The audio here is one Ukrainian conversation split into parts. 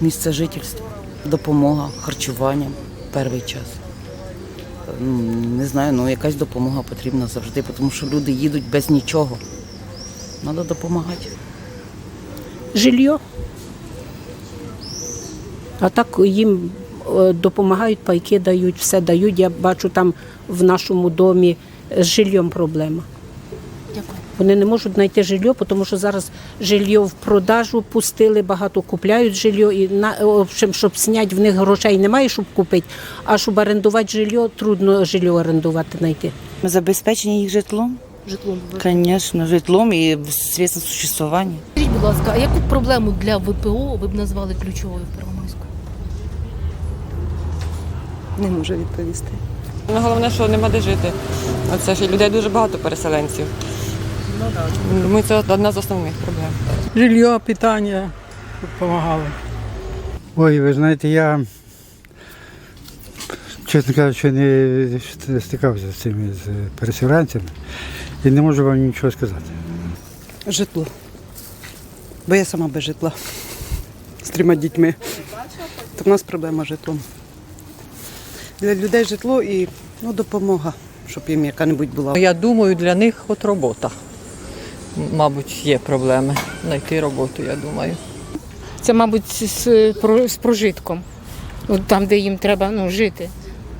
місце жительства, допомога, харчування перший час. Ну, Не знаю, ну якась допомога потрібна завжди, тому що люди їдуть без нічого. Треба допомагати. жилье. А так їм е, допомагають, пайки дають, все дають. Я бачу там в нашому домі з жильем проблема. Дякую. Вони не можуть знайти жилье, тому що зараз жилье в продажу пустили, багато купляють жилье. І на в общем, щоб зняти в них грошей немає, щоб купити. А щоб орендувати жилье, трудно жилье орендувати знайти. Забезпечення їх житлом, Житлом. звісно, житлом і средством существування. Скажіть, будь ласка, а яку проблему для ВПО ви б назвали ключовою в Первомайську? Не можу відповісти. Ну, головне, що нема де жити. Оце ж людей дуже багато переселенців. Думаю, це одна з основних проблем. Жилье, питання допомагали. Ой, ви знаєте, я, чесно кажучи, не стикався з цими з переселенцями і не можу вам нічого сказати. Житло. Бо я сама без житла з трьома дітьми. То в нас проблема з житлом. Для людей житло і ну, допомога, щоб їм яка-небудь була. Я думаю, для них от робота. Мабуть, є проблеми знайти роботу, я думаю. Це, мабуть, з, з прожитком. От там, де їм треба ну, жити.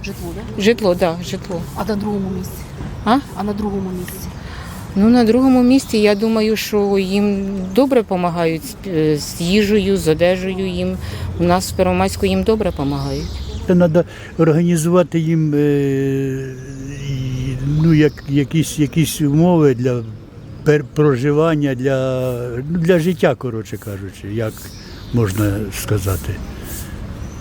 Житло, да? Житло, так, да, житло. А на другому місці? А? А на другому місці? Ну, на другому місці я думаю, що їм добре допомагають з, е, їжею, з одежею їм. У нас в Первомайську їм добре допомагають. Це треба організувати їм е, ну, як, якісь, якісь умови для проживання, для, ну, для життя, коротше кажучи, як можна сказати.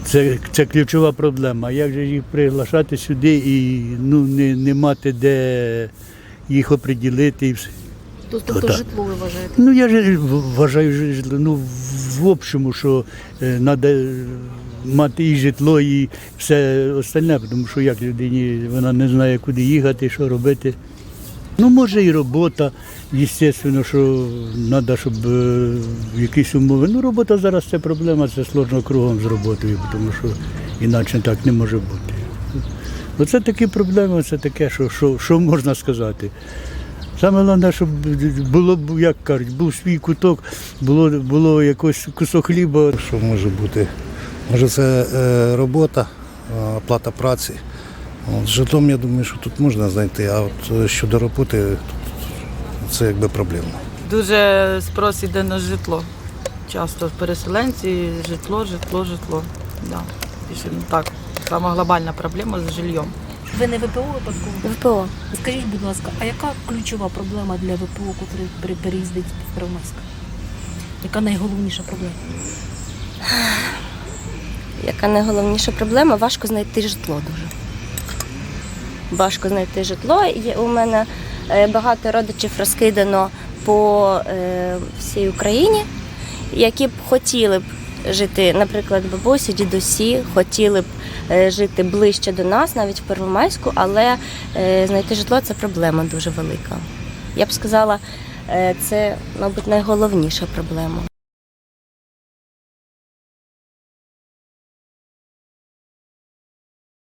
Це, це ключова проблема. Як же їх приглашати сюди і ну, не, не мати де їх оприділити і все. Тобто Отак. житло ви вважаєте? Ну, я ж вважаю, житло, ну, в общому, що треба мати і житло, і все остальне, тому що як людині вона не знає, куди їхати, що робити. Ну, може і робота, звісно, що треба, щоб е, якісь умови. Ну, робота зараз це проблема, це сложно кругом з роботою, тому що інакше так не може бути. Оце такі проблеми, це таке, що, що, що можна сказати. Саме головне, щоб було як кажуть, був свій куток, було, було якось кусок хліба. Що може бути? Може це е, робота, оплата праці. От, з житлом, я думаю, що тут можна знайти, а от е, щодо роботи, тут це якби проблемно. Дуже спрос іде на житло. Часто переселенці, житло, житло, житло. Да. Більше, ну, так, сама глобальна проблема з жильйом. Ви не ВПО випадково? ВПО. Скажіть, будь ласка, а яка ключова проблема для ВПО, при- переїздить в Первомайськ? Яка найголовніша проблема? Яка найголовніша проблема? Важко знайти житло дуже. Важко знайти житло. Є у мене е, багато родичів розкидано по е, всій Україні, які б хотіли б жити, наприклад, бабусі, дідусі, хотіли б е, жити ближче до нас, навіть в Первомайську, але знайти житло це проблема дуже велика. Я б сказала, це, мабуть, найголовніша проблема.